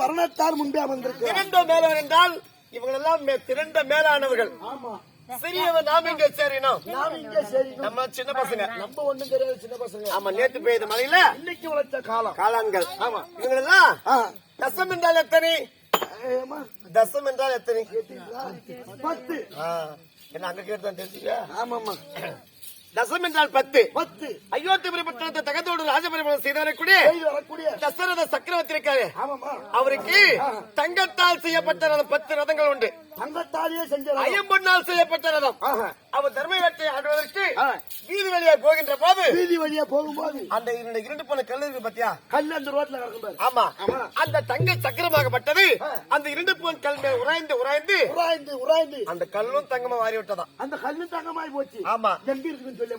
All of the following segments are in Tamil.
வர்ணத்தார் முன்பே அமர்ந்திருக்கிறார். திரண்ட மேலான் என்றால் இவங்க எல்லாம் மே- திரண்ட மேலானவர்கள். ஆமா. சிறியவன் நாம இங்க சேரினோம். நாம இங்க சரி நம்ம சின்ன பசங்க. நம்ம ஒண்ணும் தெரியாது சின்ன பசங்க. ஆமா நேத்து பெய்த மழையில இன்னைக்கு உழைச்ச காலம். காளான்கள் ஆமா. இவங்க எல்லாம் ஆ. தசம் என்றால் எத்தனை? தசம் என்றால் எத்தனை? பத்து. என்ன அங்க கேட்டுதான் தெரிஞ்சுக்க? ஆமாமா தசம் என்றால் பத்து. பத்து அயோத்தி பட்டணத்தை தகத்தோடு ராஜபரிமளம் செய்து வரக்கூடிய. தசரத சக்கரவர்த்தி இருக்காரு. அவருக்கு தங்கத்தால் செய்யப்பட்ட பத்து ரதங்கள் உண்டு. தங்கத்தாலேயே செஞ்ச ஐயம்பொன்னால் செய்யப்பட்ட ரதம். அவர் தர்மவேட்டை ஆடுவதற்கு. வீதி வழியா போகின்ற போது வீதி வழியா போகும்போது அந்த இரண்டு போன கல்லு இருக்கு பாத்தியா? கல் அந்த ரோட்ல கிடக்கும் ஆமா. ஆமா. அந்த தங்க சக்கரமாகப்பட்டது. அந்த இரண்டு போன் கல் உராய்ந்து உராய்ந்து உராய்ந்து உராய்ந்து. அந்த கல்லும் தங்கமா மாறி விட்டதாம் அந்த கல்லு தங்கமாய் போச்சு. ஆமா. எங்க இருக்குன்னு சொல்லி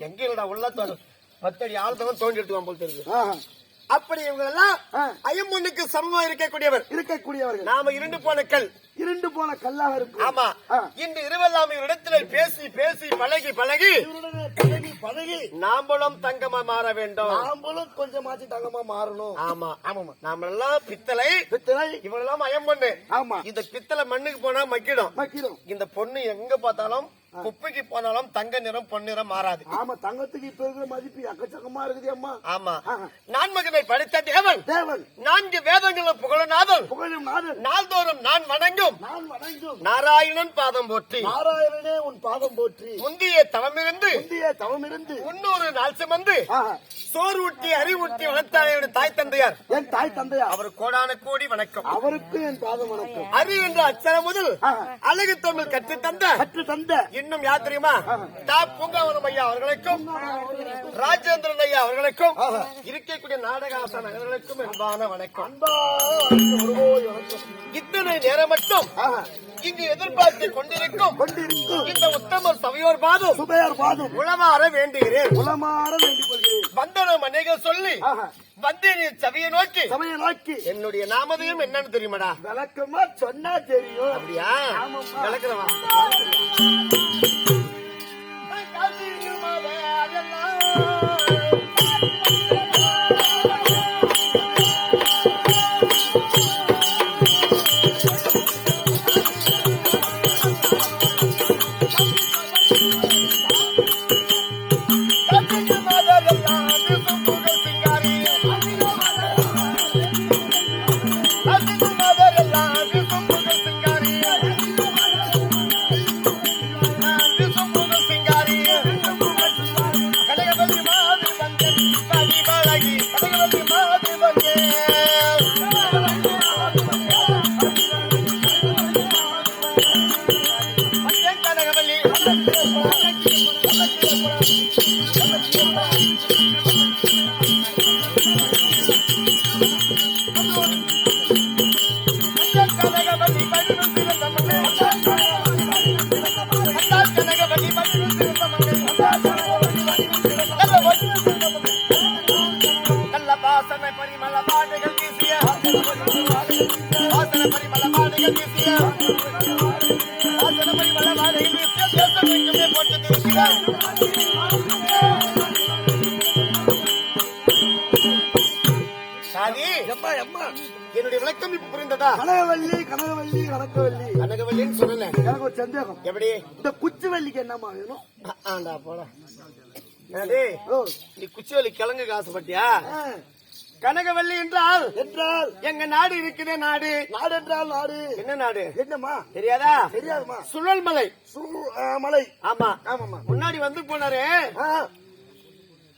எங்க இல்லடா உள்ள தோணும் பத்தடி ஆழ்த்தவன் தோண்டி எடுத்துவான் போல் தெரியுது. அப்படி இவங்க எல்லாம் ஆ. ஐயம்பொன்னுக்கு சமமா இருக்கக்கூடியவர். இருக்கக்கூடியவர்கள். நாம இரண்டு போன கல். இருண்டு போன கல்லாக இருக்கும். ஆமா. இன்று இரவெல்லாம் இடத்துல பேசி பேசி பழகி பழகி பழகி பழகி. நாம்பளும் தங்கமா மாற வேண்டும். நாம்பளும் கொஞ்சமாச்சு தங்கமா மாறணும். ஆமா. ஆமாமா நாமெல்லாம் பித்தளை. பித்தளை. இவளெல்லாம் மயம் பொண்ணு ஆமா. இந்த பித்தளை மண்ணுக்கு போனா மக்கிடும். மக்கிடும். இந்த பொண்ணு எங்க பார்த்தாலும் குப்பைக்கு போனாலும் தங்க நிறம் பொன்னிறம் மாறாது. ஆமா தங்கத்துக்கு இப்ப இருக்கிற மதிப்பு எக்கச்சக்கமா இருக்குது அம்மா. ஆமா. ஆஹா. நான் மகனை படித்த தேவன். தேவன். நான்கு வேதங்களும் புகழநாதன் புகழும் நாதன். நாள்தோறும் நான் வணங்கும். நான் வணங்கும். நாராயணன் பாதம் போற்றி. நாராயணனே உன் பாதம் போற்றி. முந்திய தவமிருந்து. இந்திய தவம் இருந்து முன்னூறு நாள் சுமந்து. சோறு ஊட்டி அறிவூட்டி வளர்த்தாரையோட தாய் தந்தையார். என் தாய் தந்தையா? அவர் கோடான கோடி வணக்கம். அவருக்கு என் பாதம் வணக்கம். அறி என்ற அச்சரம் முதல். அழகு தமிழ் கற்று தந்த கற்று தந்த இன்னும் யார் தெரியுமா? தா பூங்காவனம் ஐயா அவர்களுக்கும் ராஜேந்திரன் ஐயா அவர்களுக்கும் இருக்கக்கூடிய நாடகாசன் அவர்களுக்கும் அன்பான வணக்கம். இத்தனை நேரம் மட்டும். இங்கு எதிர்பார்த்து கொண்டிருக்கும் கொண்டிருக்கும் இந்த உத்தமர் சபையோர் பாதம் சுபையார் பாதம் உளமாற வேண்டுகிறேன். உளமாற வேண்டிக் கொள்கிறேன் வந்தனம் அநேகம் சொல்லி என் சபையை நோக்கி. சமய நோக்கி. என்னுடைய நாமதையும் என்னன்னு தெரியுமாடா? விளக்கமா சொன்னா தெரியும். அப்படியா. விளக்குறவா? நல்ல வாசனை பரிமள பாடுகள் வீசிய தேசம் எங்குமே போட்டு திருக்கிறார் சாதி எம்மா எம்மா. என்னுடைய விளக்கம் இப்ப புரிந்ததா? கனகவல்லி கனகவல்லி கனகவல்லி கனகவல்லின்னு சொல்லல எனக்கு ஒரு சந்தேகம். எப்படி? இந்த குச்சி வள்ளிக்கு என்னம்மா வேணும்? ஆண்டா போட. நீ குச்சிவலி கிழங்கு காசுப்பட்டியா. கனகவல்லி என்றால்? என்றால்? எங்க நாடு இருக்குதே நாடு. நாடு என்றால் நாடு. என்ன நாடு? என்னம்மா? தெரியாதா? தெரியாதுமா சுழல் மலை. சு- ஆ, மலை. ஆமா. ஆமாம்மா. முன்னாடி வந்து போனாரு. ஆ.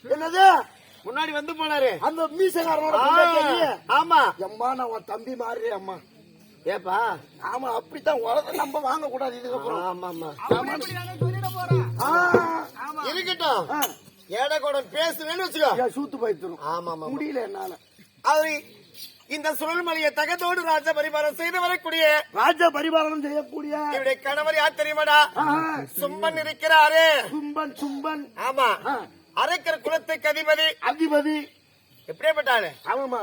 என்னது? முன்னாடி வந்து போனாரு. அந்த மீசக்காரனோட? ஆமா. எம்மா நான் உன் தம்பி மாதிரி அம்மா. ஏப்பா? ஆமா அப்படித்தான் உலக நம்ம வாங்க கூடாது இதுக்கப்புறம் ஆமா ஆமா. இருக்கட்டும். ஆ. ஏட கூடம் பேசுவேன்னு வச்சுக்கோ. சூத்து போயிடுறோம் ஆமா ஆமா முடியல என்னால. அவரு இந்த சுழல் மலையை தகத்தோடு ராஜ பரிமாறம் செய்து வரக்கூடிய ராஜ பரிபாலனம் செய்யக்கூடிய இவருடைய கணவர் யார் தெரியுமாடா? சும்பன் இருக்கிறாரு. சும்பன் சும்பன். ஆமா. ஆ, அரைக்கிற குலத்துக்கு அதிபதி. அதிபதி. எப்படியேப்பட்டாரு ஆமாமா.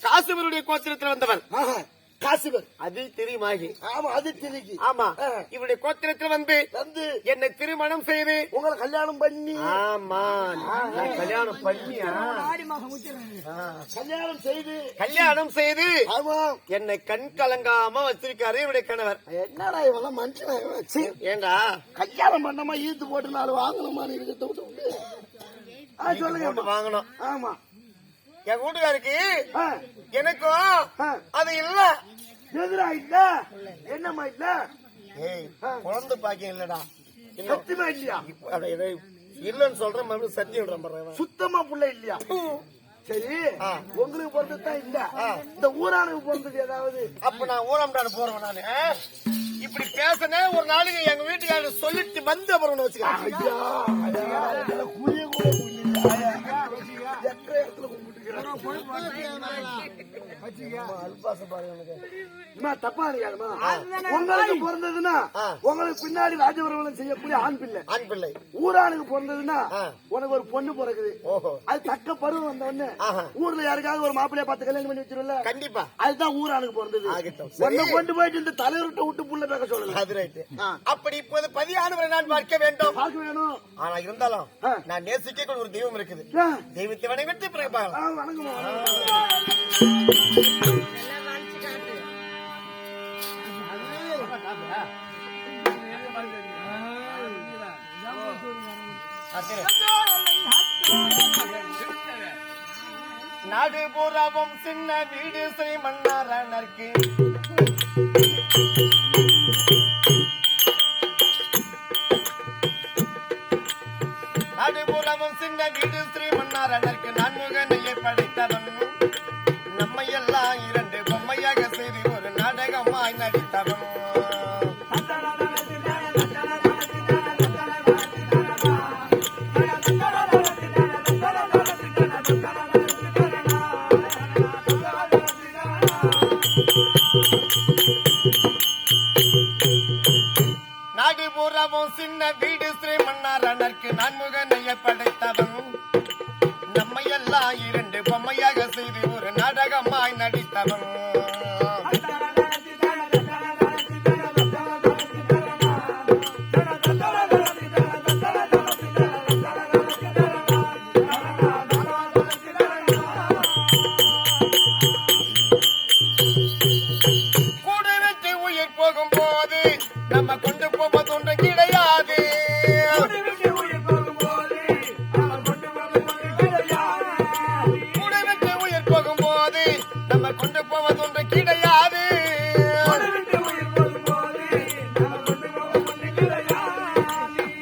காசுவருடைய கோத்திரத்தில் வந்தவன் ஆஹா. காசுகள். அது தெரியுமாகி? ஆமா அது திரிக்கு ஆமா. இவருடைய கோத்திரத்தில் வந்து வந்து என்னை திருமணம் செய்து உங்களை கல்யாணம் பண்ணி. ஆமா கல்யாணம் பண்ணியா? ஆ. கல்யாணம் செய்து. கல்யாணம் செய்து ஆமா. என்னை கண் கலங்காம வச்சிருக்காரு இவருடைய கணவர். என்னடா இவெல்லாம் மனுஷனா இவன்? சீ. ஏண்டா? கல்யாணம் பண்ணாம ஈத்து போட்டு நாலு வாங்கணுமான்னு இருக்கிறத சொல்லுங்க வாங்கணும். ஆமா. என் வீட்டுக்காருக்கு ஆ, எனக்கும். அது இல்ல. எதுடா இல்ல? என்னம்மா இல்ல? ஏய் குழந்தை பாக்கியம் இல்லடா. இல்ல. சத்தியமா இல்லையா? இல்லன்னு சொல்றேன் மறுபடியும் சத்தியம் விடுறேன் சுத்தமா புள்ள இல்லையா? சரி. உங்களுக்கு பிறந்ததுதான் இல்ல. இந்த ஊரானுக்கு பிறந்தது ஏதாவது? அப்ப நான் ஊரம்டாடு போறேன் நானு? இப்படி பேசினே ஒரு நாளைக்கு எங்க வீட்டுக்காரர் சொல்லிட்டு வந்து அப்புறம் வச்சுக்க ஐயா உங்களுக்கு பிறந்ததுன்னா. உங்களுக்கு பின்னாடி ராஜபுரம் செய்யக்கூடிய ஆண் பிள்ளை. ஆண் பிள்ளை. ஊரானுக்கு பிறந்ததுன்னா. உனக்கு ஒரு பொண்ணு பிறகுது அது தக்க பருவம் வந்த உடனே. ஊர்ல யாருக்காவது ஒரு மாப்பிள்ளைய பார்த்து கல்யாணம் பண்ணி வச்சிருல கண்டிப்பா. அதுதான் ஊரானுக்கு பிறந்தது. உன்னை. கொண்டு போயிட்டு இந்த தலைவர்கிட்ட விட்டு புள்ள பேக்க சொல்லல. அப்படி இப்போது பதியானவரை நான் பார்க்க வேண்டும். பார்க்க வேணும். ஆனா இருந்தாலும். நான் நேசிக்க ஒரு தெய்வம் இருக்குது. தெய்வத்தை வணங்கிட்டு பிறகு பார்க்கலாம் வணக்கம்மா. நாடு பூராவும் சின்ன வீடு ஸ்ரீ போவது ஒன்றும் கிடையாது.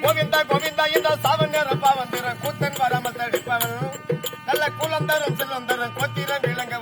கோவிந்தா கோவிந்தா இந்த சாவன் நேரம் பாவன் திறன் கூத்தன் வராமல் தடுப்பவன். நல்ல குலந்தரும் செல்வந்தரும் கொத்திரம் விளங்க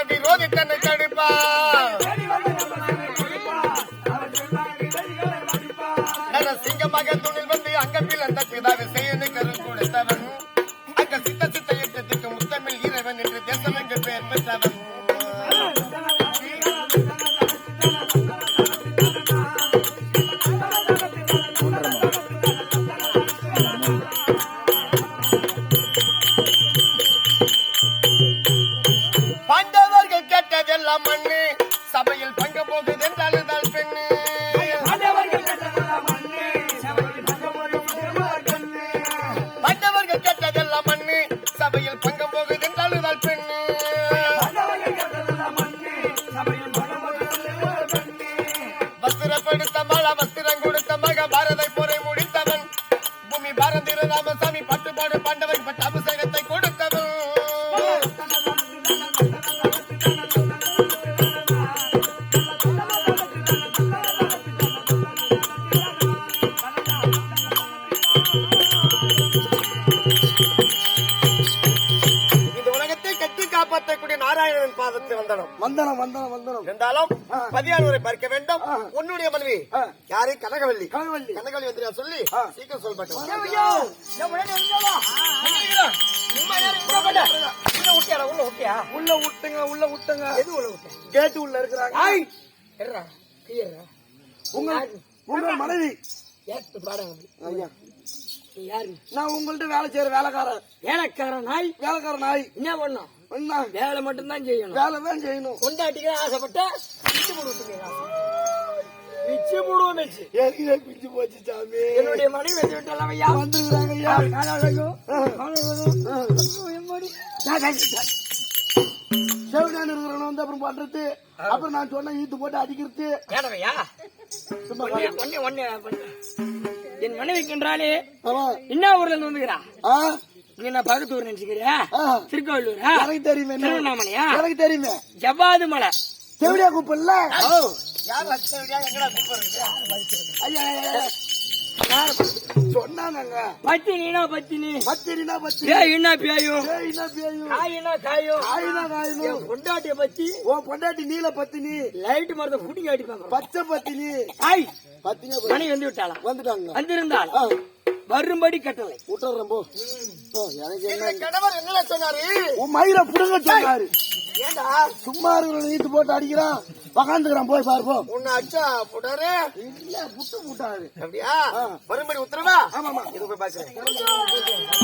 ஜென்ம விரோதி தன்னை தடுப்பான் நரசிங்கமாக துணில் மண்ணு. சபையில் வந்தனம். வந்தனம் வந்தனம் வந்தனம். இருந்தாலும் பதியானவரை பார்க்க வேண்டும். உன்னுடைய மனைவி. யாரு? கனகவல்லி கனகவல்லி. கனகவல்லி வந்து நான் சொல்லி. சீக்கிரம் சொல்பட்டு உள்ள விட்டுங்க உள்ள விட்டுங்க கேட்டு உள்ள இருக்கிறாங்க. உங்க உங்க மனைவி. ஐயா. நான் உங்கள்ட்ட வேலை செய்யற வேலைக்காரன். வேலைக்காரன் நாய் வேலைக்கார நாய் என்ன பண்ணும் வேலை மட்டும்தான் செய்யணும் வேலை தான் செய்யணும். கொண்டாட்டிக்க ஆசைப்பட்ட பிச்சு போடுவோம் பிச்சு வச்சு பிஞ்சு போச்சு சாமி. என்னுடைய மனைவி வெட்டி விட்டலாம் ஐயா வந்துருக்காங்க ஐயா. செவிடான் இருக்கிறவன வந்து அப்புறம் பண்றது. அப்புறம் நான் சொன்ன ஈத்து போட்டு அடிக்கிறது. வேணவையா ஒண்ணே பண்ணு. என் மனைவிக்கின்றாலே ஆமா. என்ன ஊர்ல இருந்து வந்துக்கிறா என்ன பக்கத்து ஊர் நினைச்சுக்கிறியா. திருக்கோவிலூரா எனக்கு தெரியுமே என்ன? திருவண்ணாமலையா? எனக்கு தெரியுமே. ஜவ்வாது மலை. செவிடியா கூப்பிடல. சொன்னாங்க. பத்தினா பத்தினி பச்சரி ஏய் என்ன பேயும்? ஏய்னா பேயும்? காயினா காயும்? ஆயினா காயினும் என் பொண்டாட்டிய பத்தி? உன் பொண்டாட்டி நீல பத்தினி லைட் மரத்தை புடிங்க அடிப்பாங்க. பச்சை பத்தினி ஆய் பத்தினி மணி வந்து விட்டாளா? வந்துட்டாங்க. வந்திருந்தாள்? வரும்படி கட்டளை. விட்டுறேன் போ எனக்கு என்ன? கணவர் என்ன சொன்னாரு? உன் மயில புடுங்க சொன்னாரு. ஏண்டா? சும்மா இருக்கிற நீத்து போட்டு அடிக்கிறான். உக்காந்துக்கிறான் போய் பாரு போ உன்னை அச்சா போட்டாரு இல்ல புட்டு புட்டாரு அப்படியா? வரும்படி உத்தரவா? ஆமாமா இது போய் பாக்குறேன்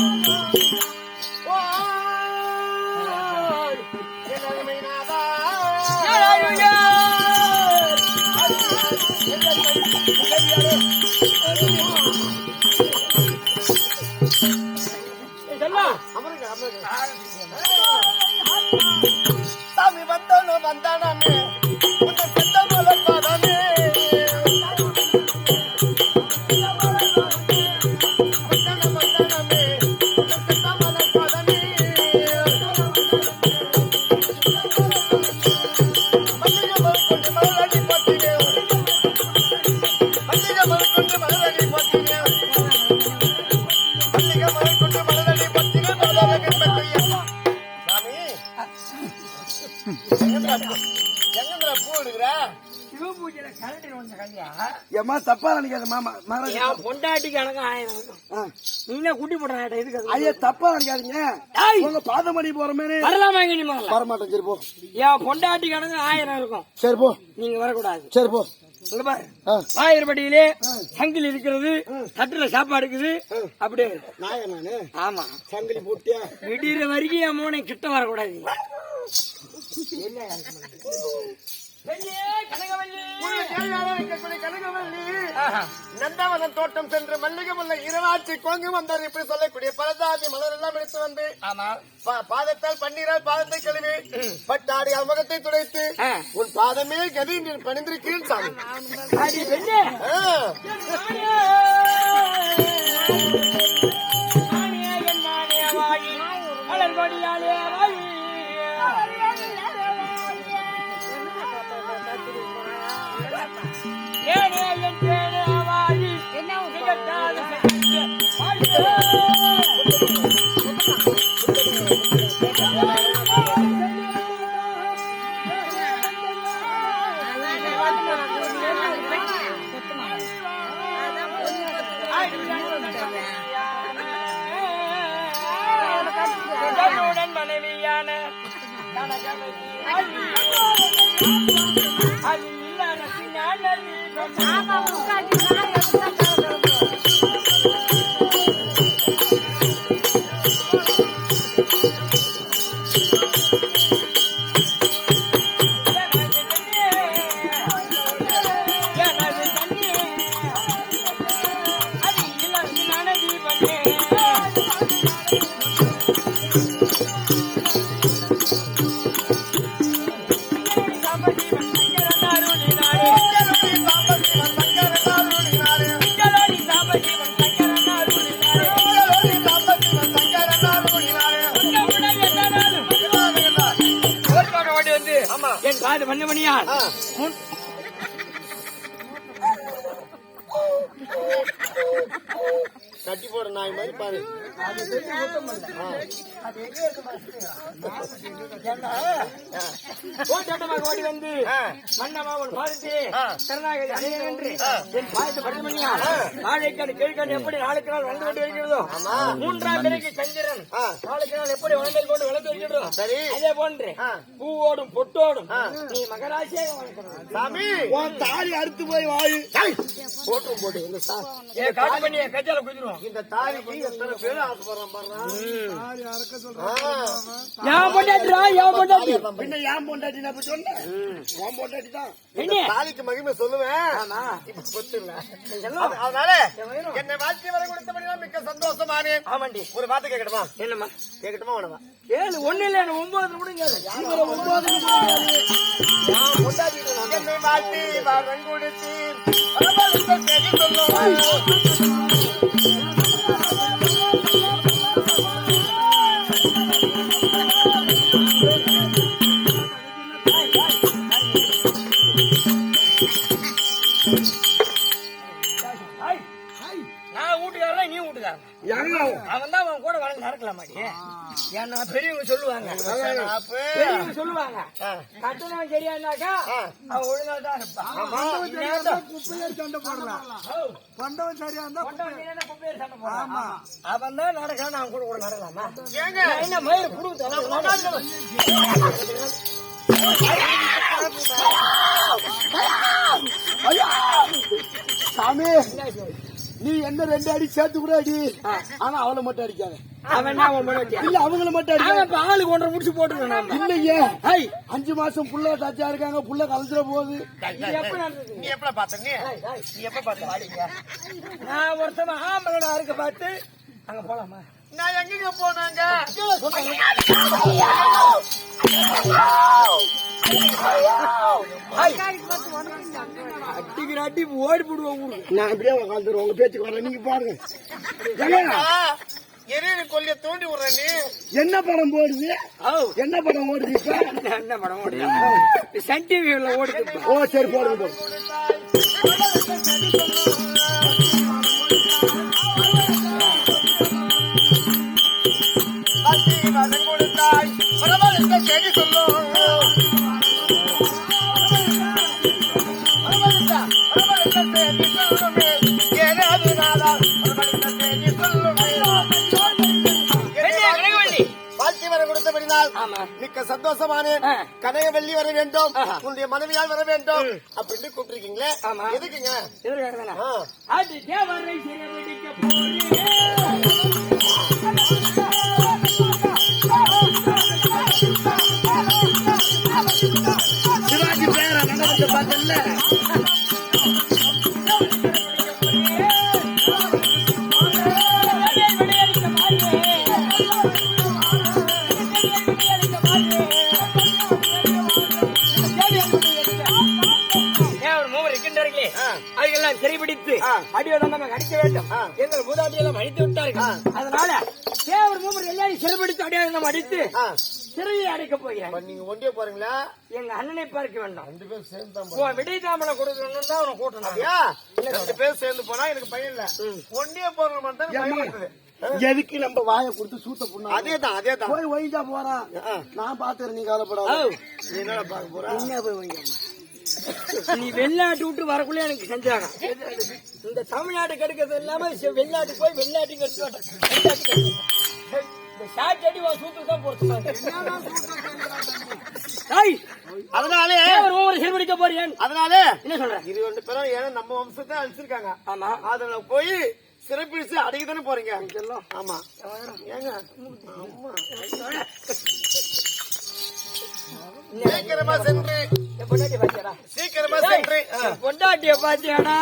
சாமி வந்தானே தப்பா நினைக்காத மாமா மகாராஜா. பொண்டாட்டி கணக்கு ஆயிரம் இருக்கும் ஆ. நீ என்ன கூட்டி போடுற எதுக்கு அது? ஐயா தப்பா நினைக்காதீங்க! உங்க பாதமணி போற மாதிரி. வரலாமா இங்க நீ முதல்ல? வரமாட்டேன் சரி போ. என் பொண்டாட்டி கணக்கு ஆயிரம் இருக்கும். சரி போ. நீங்க வரக்கூடாது. சரி போ. ஆயிரப்படியிலே சங்கிலி இருக்கிறது தட்டுல சாப்பாடு இருக்குது. அப்படியே இருக்கு. நாயா நானு? ஆமா. சங்கிலி போட்டியா? விடிகிற வரைக்கும் என் மூனை கிட்ட வரக்கூடாது. கனகவல்லி நந்தவனம் தோட்டம் சென்று மல்லிகை முல்லை இரவாட்சி கோங்கு வந்தார் இப்படி சொல்லக்கூடிய பலதாதி மலர் எல்லாம் எடுத்து வந்து பாதத்தால் பன்னீரால் பாதத்தை கழுவி பட்டாடி முகத்தை துடைத்து. உன் பாதமே கதி நீ பணிந்திருக்கிறேன் சாமி. அடி கனகவதி காது பண்ண மணியால் கட்டி போட நாய் மாதிரி பாரு. ஓடி வந்து ஆ. மன்னமா உன் பாதத்தை. சரணாகதி அடைய என்று என் பாதத்தை பற்றி பண்ணியா வாழைக்காடு கீழ்காடு எப்படி நாளுக்கு நாள் வளர்ந்து கொண்டு இருக்கிறதோ மூன்றாம் பிறகு சந்திரன் ஆ. நாளுக்கு நாள் எப்படி வளர்ந்து கொண்டு வளர்ந்து இருக்கிறதோ சரி. அதே போன்று. பூவோடும் பொட்டோடும் நீ மகராசியாக வளர்க்கணும் சாமி உன் தாலி அறுத்து போய் வாழு போட்டும் போட்டு இந்த தா- ஏ காட்டு பண்ணி கஜால குதிரும் இந்த பேர் ஏன் பொண்டாட்டிடா ஏன் பொண்டாட்டி பின்ன ஏன் பொண்டாட்டி நான் இப்ப சொன்னேன் உன் பொண்டாட்டி தான் என்ன தாலிக்கு மகிமை சொல்லுவேன் அதனால. என்னை வாழ்க்கை வரை கொடுத்தபடினா மிக்க சந்தோஷமானேன் ஆமாண்டி. ஒரு வார்த்தை கேட்கட்டுமா? என்னம்மா? கேட்கட்டுமா உனவா? ஏழு ஒண்ணு இல்ல ஒன்பது என்னை வரம் கொடுத்து பெரியவங்க சொல்லுவாங்க. கட்டணம் சரியானாக்கா. அவன் ஒழுங்கா தான் இருப்பான். குப்பையில் சண்டை ஓ, பண்டவன் சரியா இருந்தா கொண்டவன் சரியான குப்பையில சண்டை போடுறான். அவன் தான் நடக்கிறான் அவன் கூட கூட நடக்கலாமா? ஏங்க. நான் என்ன மயிறு குடுத்தேன் சாமி! நீ என்ன ரெண்டு அடி சேர்த்து கூட அடி. ஆனா அவளை மட்டும் அடிக்காத. இல்ல அவங்கள மட்டும் ஆளுக்கு ஒன்றரை முடிச்சு போட்டுருக்கான். இல்லையே. ஹை, அஞ்சு மாசம் புள்ள தச்சா இருக்காங்க புள்ள கலந்துட போகுது? நீ எப்ப பார்த்த? நீ? எப்ப பார்த்த. நான் ஒருத்தன் ஆம்பளை இருக்க பார்த்து அங்க போலாமா? நான் எங்கங்க போனாங்க? அட்டி ஓடி போடுவோம். நான் அப்படியே உட்காந்துருவோம் உங்க பேச்சுக்கு வரேன். நீங்க பாருங்க. எரியிற கொல்லிய தூண்டி விடுற நீ. என்ன படம் போடுது? ஓ. என்ன படம் ஓடுது இப்ப? என்ன படம் ஓடுது? சன் டிவில ஓடுது. ஓ சரி போடுங்க பரவலுக்கு செய்தி சொல்லுமே வெள்ளி, வர மிக்க வேண்டும். உன்னுடைய மனைவியால் வர வேண்டும். அப்படின்னு கூப்பிட்டுருக்கீங்களே? ஆமா. எதுக்குங்க? ஆ. அடியோட நம்ம வேண்டும். எங்கள் எல்லாம் அடித்து விட்டார்கள். அதனால தேவர் மூவர் எல்லாரும் சிறைபிடித்து அடித்து. சிறையை அடைக்க போகிறேன் நீங்க ஒண்டியே போறீங்களா? எங்க அண்ணனை பார்க்க வேண்டாம். ரெண்டு பேரும் சேர்ந்து விடை தாமலம் கொடுக்கணும்னு தான் அவனை கூட்டணும் ரெண்டு பேரும் சேர்ந்து போனா எனக்கு பையன் இல்ல. ஒண்டியே போறது மட்டும் பயம். எதுக்கு நம்ம வாயை கொடுத்து சூத்த புண்ணா அதேதான் அதேதான். போய் ஒய்ஞ்சா போறான் நான் பாத்துறேன் நீ கவலைப்படாத. நீ என்ன பார்க்க போற? என்ன போய் நீ வெளிநாட்டு விட்டு வரக்குள்ளே எனக்கு செஞ்சாங்க. இந்த தமிழ்நாட்டு கெடுக்கிறது இல்லாம வெளிநாட்டுக்கு போய் வெளிநாட்டுக்கு எடுத்து. இந்த ஷார்ட் அடி சூத்துக்கு தான் பொறுத்துமாங்க அதனாலே ஒவ்வொரு சிறுபிடிக்க போறேன் அதனாலே என்ன சொல்ற? இது ரெண்டு பேரும் ஏன்னா நம்ம வம்சத்தை அழிச்சிருக்காங்க. ஆமா. அதுல போய் சிறப்பிடிச்சு அடிக்க தானே போறீங்க ஆமா. ஏங்க? ஆமா. சீக்கிரமா சென்று. சீக்கிரமா சென்று. ஆ. பொண்டாட்டிய பாத்தியாடா?